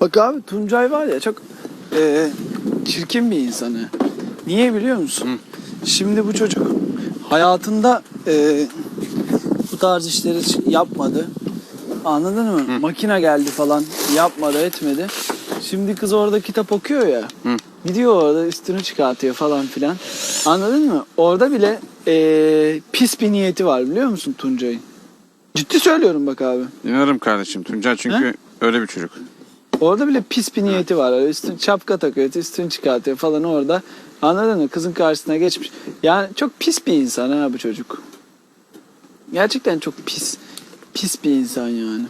Bak abi Tuncay var ya çok e, çirkin bir insanı. Niye biliyor musun? Şimdi bu çocuk hayatında e, bu tarz işleri hiç yapmadı. Anladın mı? Makine geldi falan yapmadı etmedi. Şimdi kız orada kitap okuyor ya. Gidiyor orada üstünü çıkartıyor falan filan. Anladın mı? Orada bile e, pis bir niyeti var biliyor musun Tuncay'ın? Ciddi söylüyorum bak abi. İnanırım kardeşim. Tuncay çünkü öyle bir çocuk. Orada bile pis bir niyeti var. Öyle üstün şapka takıyor, üstünü çıkartıyor falan orada. Anladın mı? Kızın karşısına geçmiş. Yani çok pis bir insan ha bu çocuk. Gerçekten çok pis. Pis bir insan yani.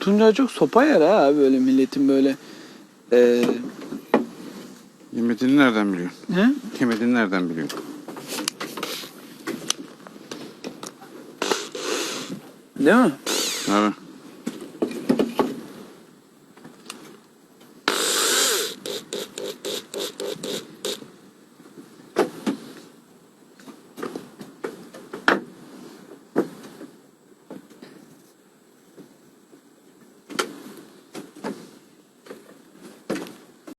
Tuncay çok sopa yer ha böyle milletin böyle eee Yemediğini nereden biliyorsun? ne? Yemediğini nereden biliyorsun? Değil mi? Abi.